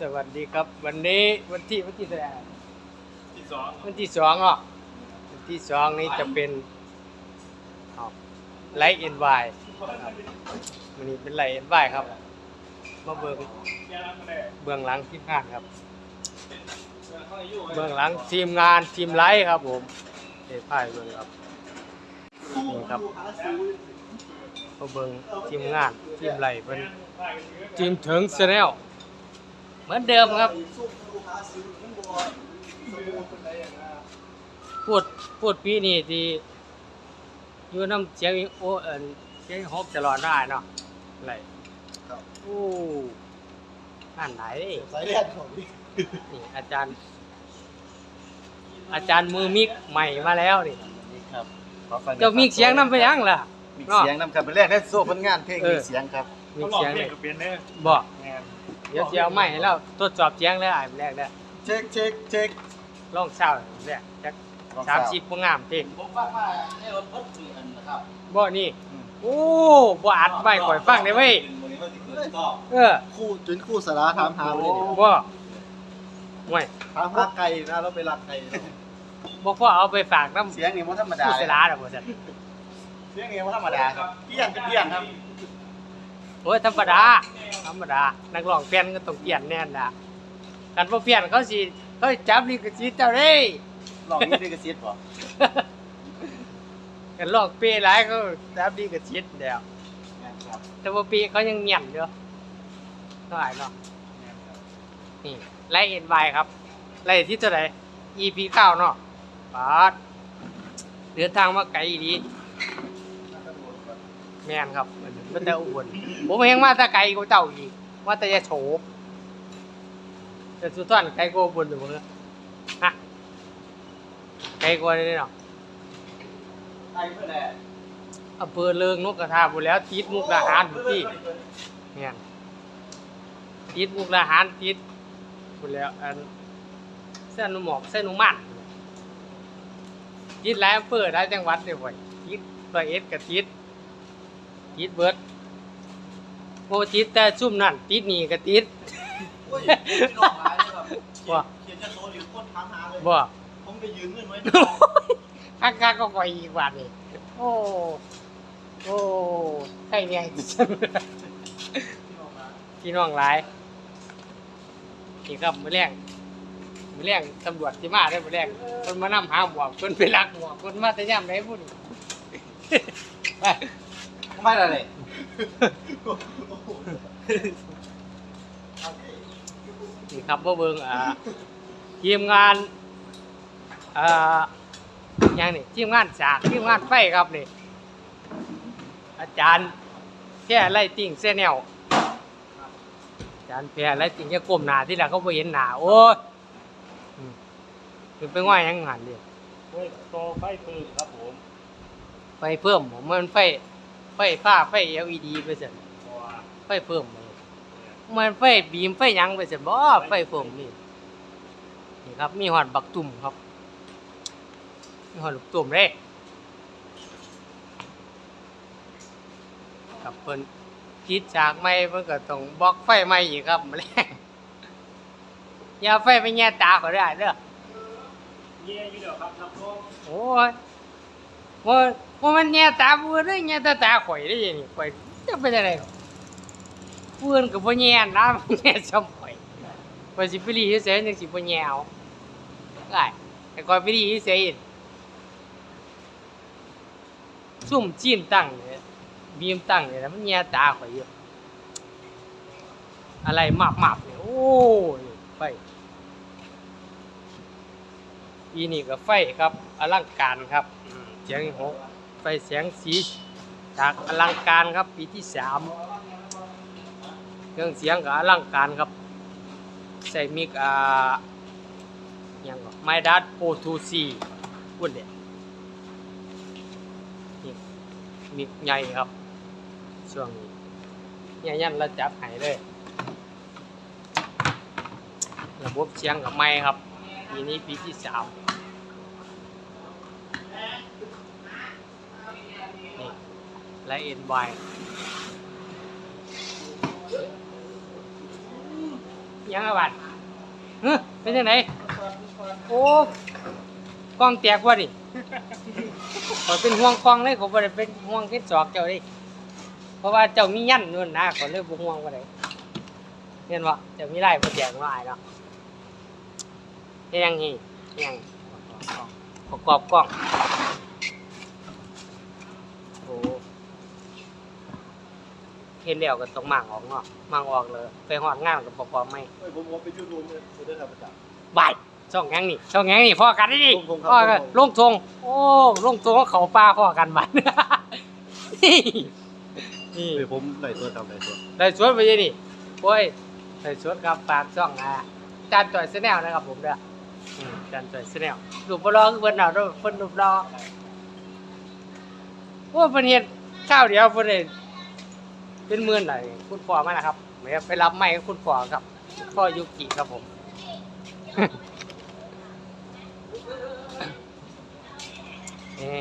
สวัสดีครับ วันนี้วันที่วันที่เท่าไหร่ที่สองวันที่สองอะวันที่สองนี้จะเป็นไลท์เอ็นวายวันนี้เป็นไลท์เอ็นวายครับมาเบิ่งแกรักมาเลยเบื้องหลังทีมงานครับเข้าอายุเบื้องหลังทีมงานทีมไลท์ครับผมเอ้พ่ายเบิ่งครับนี่ครับมาเบิ่งทีมงานทีมไลท์เป็นทีมถึงชแนล เหมือนเดิมครับ พูดพูดปีนี้ที่อยู่น้ำเสียงโอเอินเสียงฮกตลอดได้เนาะอะไรครับโอ้อันไหนสายเลือดของพี่นี่อาจารย์ อาจารย์มือมิกใหม่มาแล้วนี่ครับขอฟังเจ้ามิกเสียงนำไปยังล่ะมีเสียงนำครับเป็นแรกได้โซ่ผลงานเพลงเออมีเสียงครับมิกเขาหลอกเสียงเล่เลนยกับเปลี่ยนเนี่ยบอกแงน เดี๋ยวเสียงใหม่ให้แล้วทดสอบเสียงแล้วอ่านแรกแล้วเช็คเช็คเช็คลองเศร้าแรกจักสามสิบงามเพลงผมฟังมาให้รถพดสี่อันนะครับบ่นี่โอ้บ่อัดไว้ก่อยฟังได้เว้ยเออคู่จนคู่สาระถามหาไปเลยเนี่ยบ่ห่วยถามหาไก่นะเราไปรักไก่เนาะบ่พอเอาไปฝากน้ำเสียงนี่มันธรรมดาผู้สลาดอกบ่ซั่นเสียงนี่มันธรรมดาครับเปี้ยงเป็นเปี้ยงครับ โอ้ยธรรมดาธรรมดา นักร้องเปลี่ยนก็ต้องเปลี่ยนแน่นล่ะกันบ่เปลี่ยนเขาสิเขาสิจับลิขสิทธิ์เจ้าเด้ ลองนี่ด้วยกระซิบป่ะกันร้องเปหลายเขาจับลิขสิทธิ์แล้วครับแต่ว่าปีเขายังเงียบอยู่เท่าไหร่เนาะนี่ไล่ NY ครับไล่ที่เท่าไหร่ EP 9เนาะปาดเดินทางมาไกลอีดีแม่นครับ มันแต่อุบลผมเองมาแต่ไกลกว่าเจ้าอีกมาแต่ยะโฉแต่สุดท้ายไกลกว่าอุบลอยู่บ่เนี่ยฮะไกลกว่านี่เนาะไก่เพื่อแหละอำเภอเลิงนกกระทาบุแล้วติดมุกดาหารอยู่ที่เนี่ยติดมุกดาหารติดบุแล้วอันเส้นหมอกเส้นหมันติดหลายอำเภอหลายจังหวัดเลยบ่อยติดตัวเอสกับติด ติดเบิดโอ้ติดแต่ซุ่มนั่นติดนี่ก็ติดโอ้ยพี่น้องร้ายเลยครับว่าเขียนจะโซ่หรือคนถามหาเลยบ่ผมไปยืนเงินไว้ข้างๆก็ก่อยอีกวันนี่โอ้โอ้ใครเนี่ยจังพี่น้องหลายนี่ครับมือแรงมือแรงตำรวจที่มาได้มือแรงคนมานำหาหมวกคนไปลักหมวกคนมาแต่ย่ำได้พูดไป ไม่ละเลยนี่ครับเบิ่งอ่าทีมงานอ่าอย่างนี่ทีมงานจากทีมงานไฟครับนี่อาจารย์แค่ไล่ติ่งเส้นแนวอาจารย์แพ้ไล่ติ่งแค่ก้มหน้าที่หลังเขาไ่เห็นหน้าโอ้ยอืมเป็นไปว่าหยังหันเดียเฮ้ยโตไฟปืนครับผม ไฟเพิ่มผมมันไฟ ไฟฟ้าไฟ LED ไปเสร็จว้าไฟเพิ่มเลยมันไฟบีมไฟหยังไปเสร็จบ่ไฟเพิ่มนี่นี่ครับ มีหอดบักตุ่มครับ มีหอดลูกตุ่มเด้ครับเพิ่นคิดจากไม่เพิ่นก็ต้องบล็อกไฟใหม่อีกครับมาแล้งอย่าเอาไฟไปแย่ตาก็ได้เด้อ เยี่ยอยู่เดี๋ยวครับครับผม โอ้ย ว่าว่ามันแย่ตาเพื่อนเลยแย่ตาตาข่อยได้ยังนี่ข่อยจะเป็นอะไรเพื่อนกับพ่อแย่นะมันแย่ซ้ำข่อยข่อยสิไปรีเสียยังสิพ่อแย่เอาได้แต่ข่อยไปรีเสียซุ่มจีนตั้งเนี่ยบีมตั้งเนี่ยมันแย่ตาข่อยอยู่อะไรหมาบหมาบเนี่ยโอ้ยไปปีนี้ก็ไฟครับอลังการครับ เสียงหกไฟแสงสีจากอลังการครับปีที่สามเครื่องเสียงก็อลังการครับ ใส่มิกอ่าหยังไมดัสโอทูซีพูดเด็ดมิกใหญ่ครับ ช่วงนี้เนี่ยันเราจับให้เลยระบบเสียงกับไม้ครับปีนี้ปีที่สาม และเอ็นไวยังไงบัดเฮ้ยเป็นยังไงโอ้กล้องแตกวะนี่ขอเป็นห่วงกล้องเลยผมบ่ได้เป็นห่วงเฮ็ดจอกเจ้าดิเพราะว่าเจ้ามียันนู่นนะขอเลยบ่ห่วงว่าไดเห็นบ่เจ้ามีไล่บ่แจกว่าอายเนาะเฮ็ดยังนี่เฮ็ดหยังประกอบกล้องโอ้ เฮ็ดแล้วก็ต้องมางออกเนาะมางออกเลยไปฮอดงานก็ประกอบไม่เฮ้ยผมผมไปยูทูบเลยจะได้ทำประจำ บายช่องแงงนี่ช่องแงงนี่พ่อกันได้ดิลงทงครับพ่อกันลงทงลงทงโอ้ลงทงก็เขาปลาพ่อกันบัด นี่นี่ เฮ้ยผมไหนตัวทำไหนตัวได้สวนไปยังนี่โอ้ยได้สวนครับฝากช่องอ่าจานจ่อยแนลนะครับผมเด้ออืมจานจ่อยแนลรูปบ่รอคือเพิ่นเอาเด้อเพิ่นรูปรอโอ้เพิ่นเฮ็ดข้าวเดียวเพิ่นได้ เป็นหมื่นเลยคุณพ่อมานะครับแม่ไปรับไม้กับคุณพ่อครับคุณพ่อยุกิครับผม นี่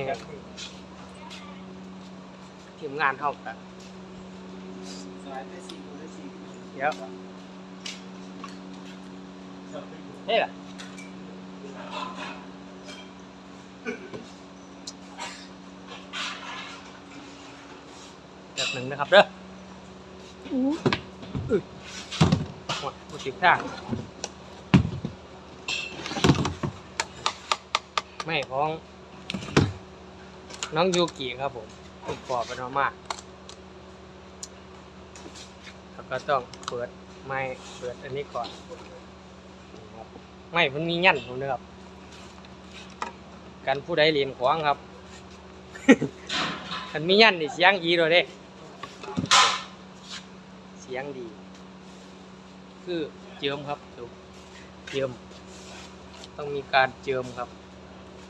ทีมงานเท่ากันเดี๋ยวเฮ้ยล่ะแบบหนึ่งนะครับเด้อ หมดผู้ติดทาไม่ของ น้องยูกิครับผมผมปอบไปนมากแล้วก็ต้องเปิดไม้เปิดอันนี้ก่อนไม่มันมียันผมนะครับกันผู้ใดเรียนขวางครับ มันมียันนี่เสียงดีเลยเด้ สียงดี คือเจิมครับเจิม ต้องมีการเจิมครับ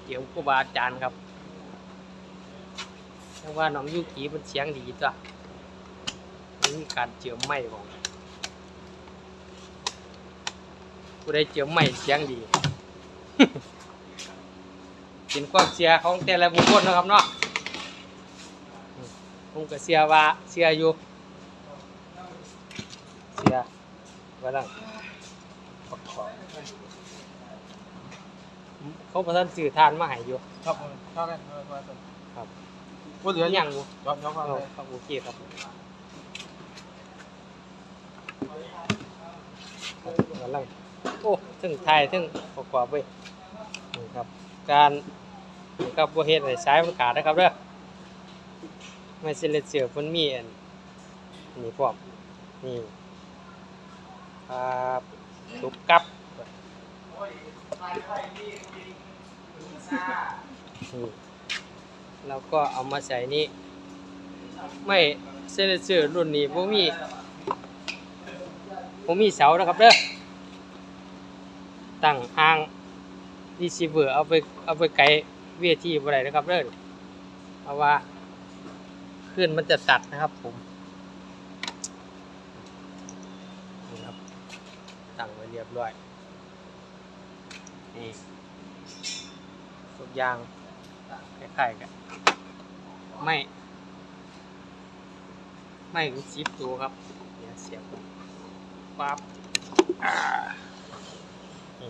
เจิมครูบาอาจารย์ครับแต่ว่าน้องยูกิมันเสียงดีจ้ะมันมีการเจียมไม่ของผู้ใดเจียมไม่เสียงดีเป็นความเสียของแต่ละบุคคลนะครับเนาะผมก็เสียว่าเสียอยู่ เสีย ว่าลังประกอบเขาประทานสื่อทานมาให้อยู่ ครับผมชอบกันชอบกันครับ ว่าเหลือยังอยู่ยอมยอมคครัรับบครับโอเคครับผมกำลังโอ้ถึงไทยถึงประกอบเว้ยนี่ครับ การนี่ครับบ่เฮ็ดให้สายมันขาดนะครับเด้อไม่เซเลเซียมันมีอันนี่พร้อมนี่ ครับทุบกับนี่แล้วก็เอามาใส่นี่ไม่เซเลเซอร์รุ่นนี้ผมมีผมมีเสานะครับเด้อตั้งห่างรีซิเวอร์เอาไปเอาไปไกลเวทีบ่ได้นะครับเด้อเพราะว่าขึ้นมันจะตัดนะครับผมนี่ครับ ตั้งไว้เรียบร้อย นี่ทุกอย่างคล้ายๆกันไม่ไม่ถึงสิบตัวครับเดี๋ยวเสียบปั๊บอ่านี่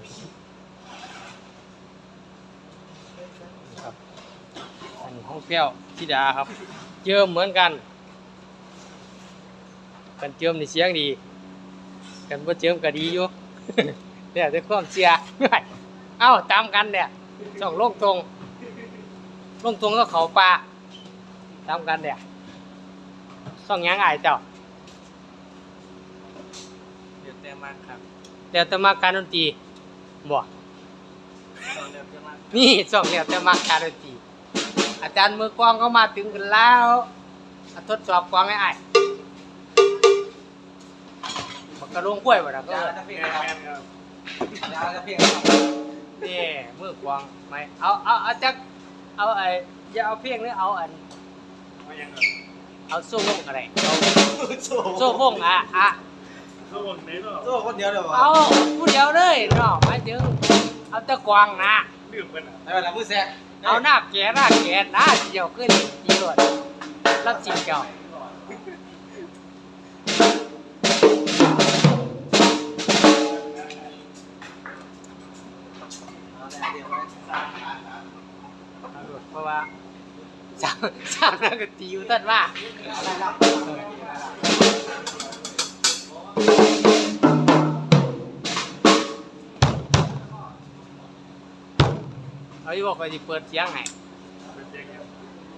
นี่ครับอันนี้ห้องแก้วธิดาครับ เจิมเหมือนกัน กันเจิมนี่เสียงดี กันบ่เจิมก็ดีอยู่ เนี่ยแต่ความเสียเอ้าตามกันเนี่ยช่องลงตรงลงตรงก็เขาปลาตามกันเนี่ยส่องหยังอายเจ้าเดี๋ยวแต่มากครับเดี๋ยวจะมาการดนตรีบ่ตอนเดี๋ยวแต่มากนี่ส่องเดี๋ยวจะมาการดนตรีอาจารย์มือกลองก็มาถึงกันแล้วอะทดสอบกลองให้อายบั กระลงกล้วยบ่ล่ะก็แม่นครับยาจะเพียงนี่มือกลองไม่เอาเอาเอาจักเอาไอ้อย่าเอาเพียงหรือเอาอันมายังไงเอาโซ่วงก็ได้เอาโซ่วงอะอะระหว่างไหนเนาะโซ่คนเดียวเลยวะเอาผู้เดียวเลยเนาะหมายถึงเอาแตะกวางนะ ลืมกันอะได้เวลามือแซกเอาหน้าแก่หน้าแก่หน้าเดียวขึ้นดีรวดรับสิงเจ้า สร้างนักดนตรีอยู่ท่านว่าเอาที่บอกว่าจะเปิดเสียงให้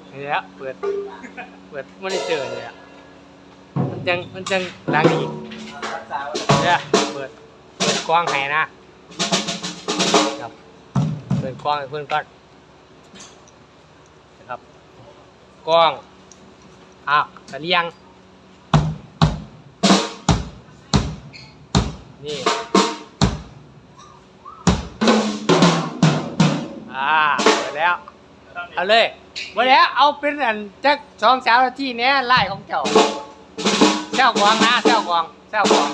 เนี่ยเปิด เปิดมอนิเตอร์เนี่ยมันจัง มันจังดังอีกเนี่ยเปิด เปิดกล้องให้นะครับ เปิดกล้องให้เพื่อนก่อนนะครับ กล้องอ้าวตะเลียงนี่ อ่าเปิดแล้ว เอาเลยมาแล้วเอาเป็นอันจักสองสามนาทีเนี้ยไล่ของเจ้าเจ้ากวางนะเจ้ากวางเจ้ากวาง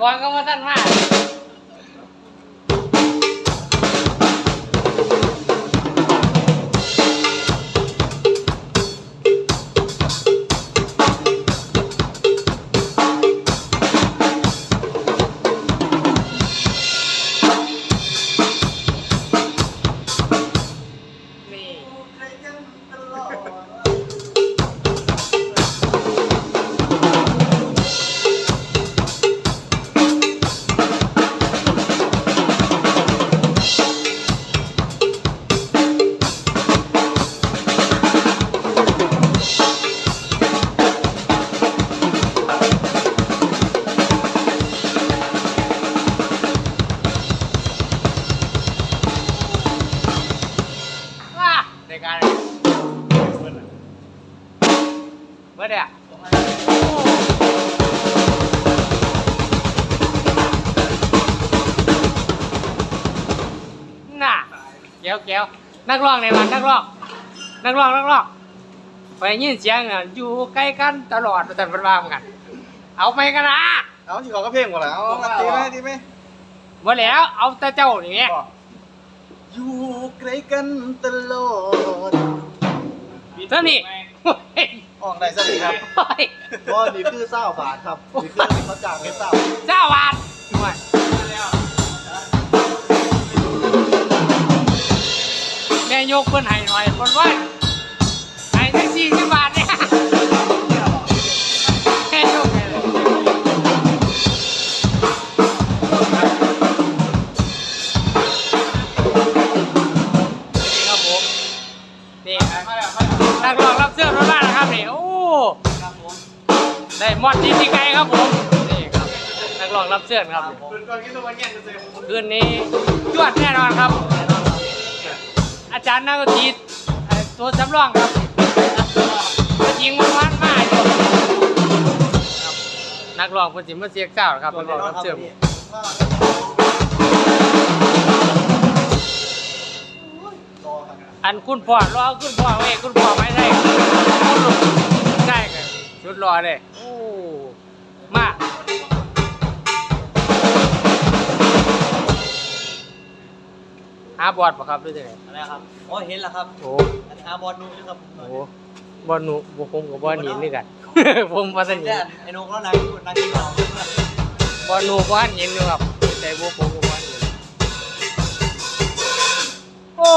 คือควางก็มาท่านมา มื่อเดียน่ะเกี้ยวเกี้ยวนักร้องในวันนักร้องนักร้องนักร้องไปยินเสียงอะอยู่ใกล้กันตลอดแต่เป็นว่าเหมือนกันเอาไปกันนะเอาที่เขาก็เพลงหมดแล้วเอาตีไหมตีไหมเมื่อแล้วเอาแต่เจ้านี่ไงอยู่ใกล้กันตลอดเท่านี้โอ้ยออกได้สักทีครับโอ้ยเพราะนี่คือเศร้าบาทครับนี่คือเขาจ้างให้เศร้าเจ้าวาดโอ้ยแม่ยกเพิ่นให้หน่อยคนว่า มอดที่ที่ไกลครับผมนี่ครับนักร้องรับเสื้อครับเพื่อนก่อนกินตัววันเงี้ยจะเจอคืนนี้จวดแน่นอนครับ อาจารย์นักดนตรีเอ่อตัวสำรองครับตัวจริงมันวันมากอยู่ครับนักร้องเพิ่นสิมาเสียเจ้าครับนักร้องรับเสื้อรอครับอันคุณพ่อรอคุณพ่อไว้คุณพ่อไม่ได้คุณลูกได้กันชุดรอเลยโอ้ มาหาบอดป่ะครับด้วยจังไงอะไรครับอ๋อเห็นแล้วครับโอ้อันนี้อาบอลนูนะครับโหบอลหนูบอผมกับบอลหนีนี่กันผมบอลหนีแต่ไอ้นกแล้วนายนางกินเราบอลหนูบอลหนีนี่ครับแต่บอผมกับบอลหนีโอ้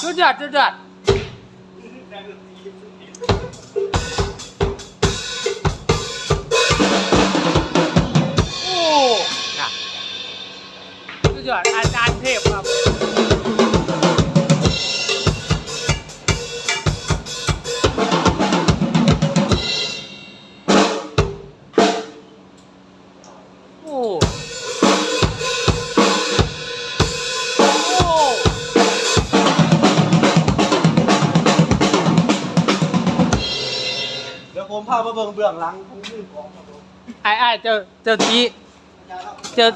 สุดยอดสุดยอด ค่ะสุดยอดอาจารย์เทพครับโอ้เดี๋ยวผมพามาเบิ่งเบื้องหลังผมลืมของครับผมไอ้ไอ้เจ้าเจ้าจีา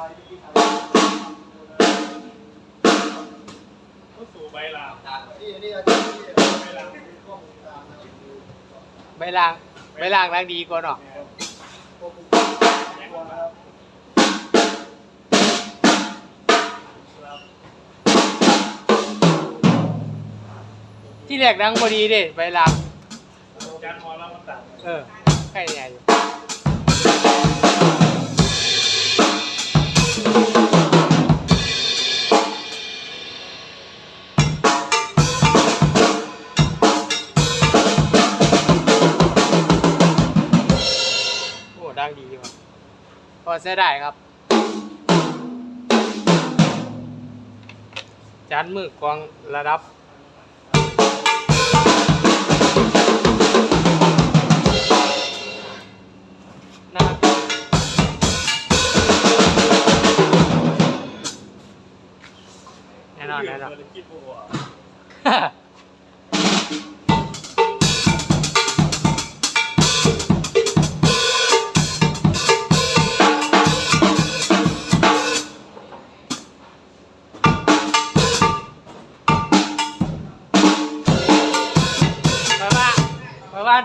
ก็สู่ใบลาวนี่นี่อาจารย์ที่ใบลาวข้อมูลตามนะครับคือใบล่างใบล่างล้างดีกว่าเนาะข้อมูลครับที่แรกดังพอดีเด้ใบล่างจานหอแล้วมันตัดเออใครเนี่ยอยู่ เสียได้ครับ จานมือกวางระดับแน่นอนแน่นอน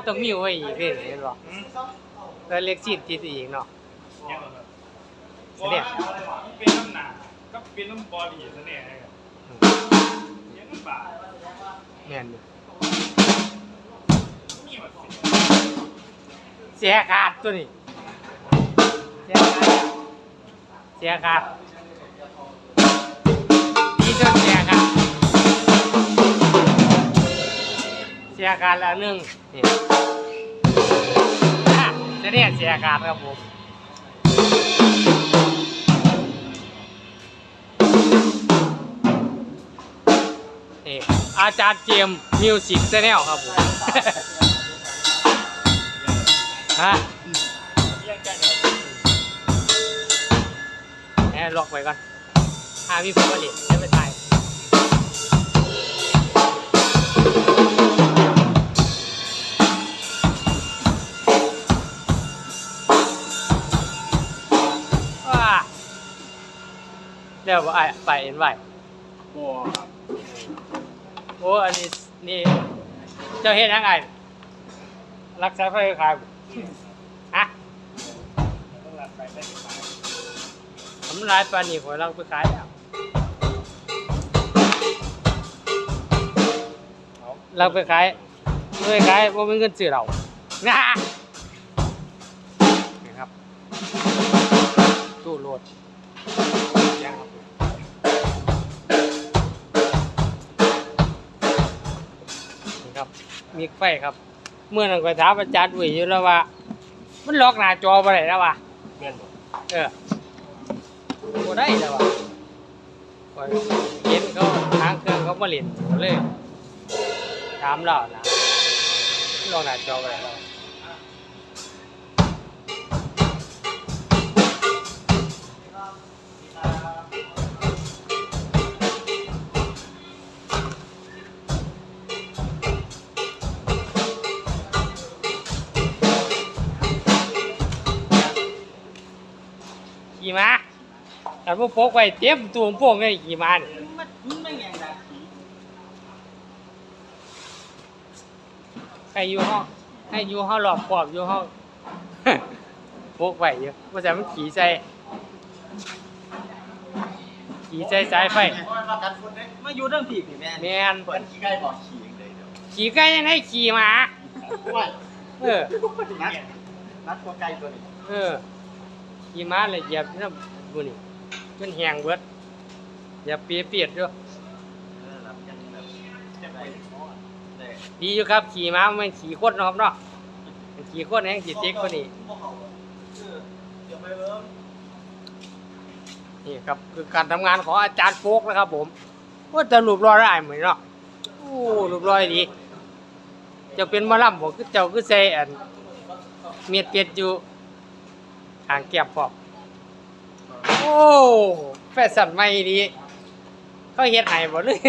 ต้องมีไว้อีกเด้เห็นบ่แล้วเล็กซีดติดอีกเนาะ ยังไงเสด็จเป็นน้ำหนาก็เป็นน้ำบอดี้ซะเนี่ยนะครับยังน้ำบาแม่นอยู่มีแบบเสียขาดตัวนี้เสียขาดเสียขาดดี เสียขาดแล้วหนึงนี่จะเนี่ยเสียขาดครับผมนี่อาจารย์เจมมิวสิกแนลครับผมฮะเยี่ยงกันแอบล็อกไว้ก่อนหามีผมมาเล่นจะไปถ่าย เดี๋ยวไปไปเอ็นไว้บัวครับโอ้อันนี้นี่เจ้าเฮ็ดยังไงรักษาไฟขายบ่ฮะต้องรับไปได้ไหมทำลายปานนี้ขอยลังไปขายแล้วเอาลังไปขายไม่ไปขายว่าเป็นเงินซื้อเรานะนี่ครับตู้โหลด มีไฟครับ เมื่อนั้นก็ถามอาจารย์อุ้ยอยู่แล้วว่า มันล็อกหน้าจอไปไหนแล้ววะเพื่อนบอกเออบ่ได้แล้วว่ะข้อยเห็นเขาทางเครื่องเขามาเล่นก็เลยถามเรานะลองหน้าจอไปแล้ว แต่พวกพวกไว้เตรียมตัวพวกไอ้กี่มันให้อยู่ห้องให้อยู่ห้องหลอกปอบอยู่ห้องพวกไว้เยอะว่าแต่มันขี่ใจขี่ใจสายไฟมาอยู่เรื่องผีแม่แม่นขี่ใกล้บอกขี่เลยวขี่ใกล้ยังให้ขี่มาเออนัดตัวไก่ตัวนี้เออขี่ม้าเลยเหยียบนี่นำบุนี่ จนแหงเบิดอย่าเปียเปียดด้วยเออรับยังแบบจะไปได้ดีอยู่ครับ ขี่ม้ามันขี่โคตรนาะเนาะมันขี่โคตรแห้งขี่เจ๊กคนนี้เดี๋ยวไปเริ่มนี่ครับคือการทำงานของอาจารย์โฟกนะครับ ผมว่าจะรูปรอยได้เหมือนเนาะโอ้รูปรอยดีเจะเป็นหมะล่ำผมคือเจ้าคือใส่อันเมียดเปียดอยู่ทางแก้มพร้อม โอ้แฟชั่นใหม่ดีเขาเฮ็ดให้บ่เลย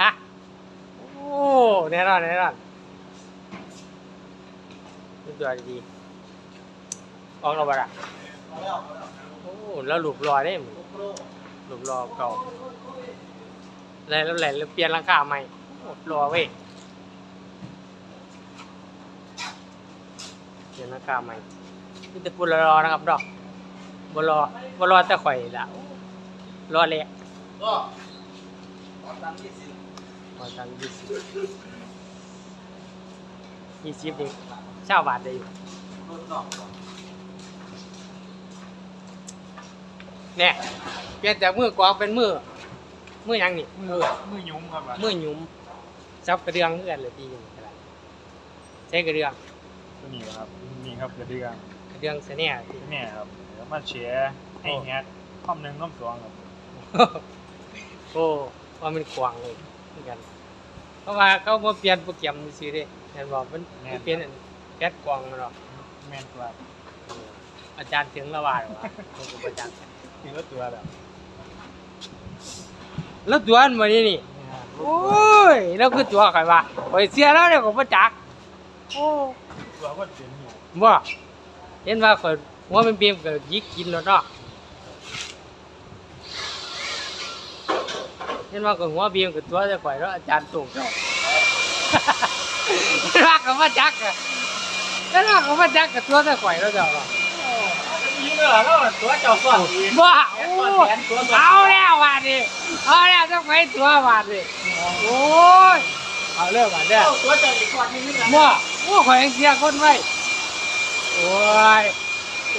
ฮะโอ้แน่นอนแน่นอนรูปรอยดีออกแล้วบ่ล่ะโอ้แล้วหลุบรอได้เหมือนหลุบรอเก่าอะไรแล้วแหละแล้วเปลี่ยนหลังคาใหม่รอเว้ยเปลี่ยนหลังคาใหม่นี่แต่พูดรอๆนะครับดอก บรอบรอแต่ข่อยละรอแหละก็ตอนนั้นที่สิพอตังยี่สิบยี่สิบนี่เช่าบาทได้อยู่รุ่นนอกก่อนเนี่ยเปลี่ยนจากมือกวางเป็นมือมือหยังนี่มือมือยุ่มครับอะมือหยุมจับกระเดืองเพื่อนเลยทีนึงอะไรใช้กระเดืองตัวนี้ครับนี่ครับกระเดืองกระเดืองเสน่ห์ที่เนี่ยครับเดี๋ยว มาเชียให้แฮกคอมหนึ่งน้ำสองครับโอ้ว่ามันกวางเลยเหมือนกัน เพราะว่าเขามาเปลี่ยนโปรแกรมซื้อเด้เห็นบอกมันมันเปลี่ยนอันแก๊สกวางมันหรอกแม่นตัวอาจารย์ถึงระหว่างว่าผมก็ประจักษ์คือรถตัวแบบแล้วตัวอันมานี่นี่นี่ฮะโอ้ยแล้วคือตัวใครวะไปเสียแล้วเนี่ยผมประจักษ์โอ้ตัวก็เป็นนี่บ่เห็นว่าข่อ ยหัวมันเปลี่ยนก็ยิกกินแล้วเนาะเห็นว่าข่อยหัวเบียมกับตัวจะข่อยแล้วอาจารย์ส่งเจ้าเห็นว่าเขามาจักอะเห็นว่าเขามาจักกับตัวจะข่อยแล้วเจ้าเนาะยิงเลยเหรอแล้วตัวเจ้าส่วนอีกบ่โอ้เอาแล้วบาดนี้เอาแล้วต้องไปตัวบาดนี้โอ้ยเอาเรื่องบาดเด้อตัวเจ้าอีกคนนึงนี่นะบ่โอ้ข่อยยังเสียคนไว้โอ้ย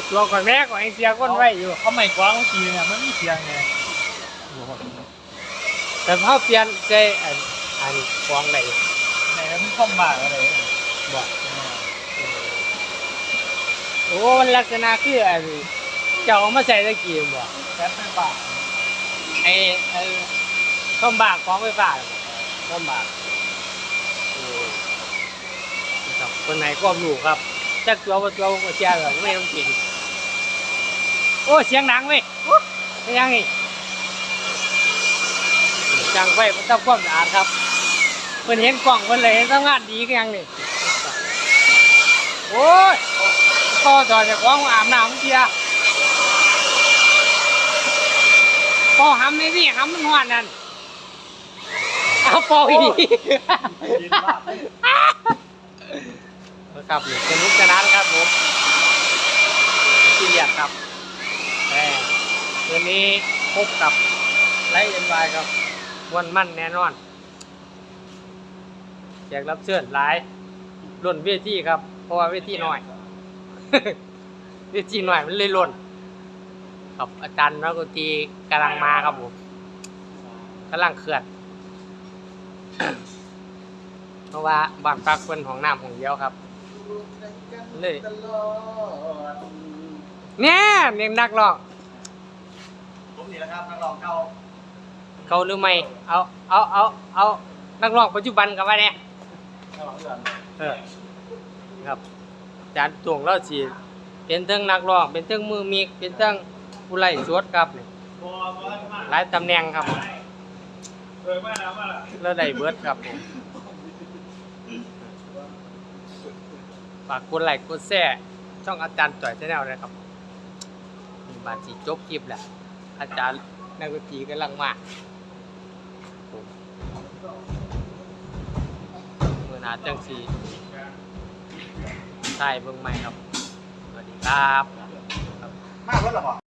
ตัวข่อยแม่ข่อยยังเสียคนไว้อยู่เขาไม่กว้างเมื่อกี้เนี่ยมันมีเสียงไงแต่พอเปลี่ยนใจอันอันฟองไหนไหนมันคอมบ้าอะไรเนี่ยบอกโอ้มันลักษณะคืออันเจ้าเอามาใส่ตะกี้บ่แก๊สไฟฟ้าไอ้ไอ้ต้มบากของไฟฟ้าน่ะบ่ต้มบากโอ้ครับคนไหนก็รู้ครับ จักตัวบ่ตัวผมก็เชื่อแบบไม่ต้องกินโอ้เสียงดังเว้ยโอ้เป็นยังไงจังไฟมันต้องความสะอาดครับเพิ่นเห็นกล่องเพิ่นเลยเห็นทำงานดีกันยังนี่โอ้ยพ่อต่อจากของอาบน้ำเสียพ่อหำในนี่หำมันหวานนั่นเอาปอกอีกยิ นว่าครับนี่สนุกสนานครับผมที่เรียกครับแต่คืนนี้พบกับไลฟ์เอ็นวายครับมวนมั่นแน่นอนแขกรับเชิญหลายล่นเวทีครับ เพราะว่าเวทีน้อย เวทีน้อยมันเลยล่นครับอาจารย์นักดนตรีกำลังมาครับผมกำลังเคลื่อน เพราะว่าบ้านพักเป็นของน้ำของเดียวครับ เลยตลอดเนี่ยเนียนักร้องผมนี่แหละครับนักร้องเก่าเขาหรือไม่เอาเอาเอาเอานักร้องปัจจุบันกับว่าเนี่ยนักร้องเดือนเออครับอาจารย์ตวงเราสิเป็นทั้งนักร้องเป็นทั้งมือมีกเป็นทั้งผู้ไล่สวดครับนี่บัวบัวมาหลายตำแหน่งครับเออมาแล้วมาแล้วแล้วได้เบิร์ดครับผม ฝากกดไลค์กดแชร์ช่องอาจารย์จ่อยชาแนลนะครับมีบาดสีจบคลิปแหละอาจารย์นักดนตรีกำลังมามเมื่อหนาจังสีใช่เบิ่งใหม่ครับ สวัสดีครับ มากแล้วหรอ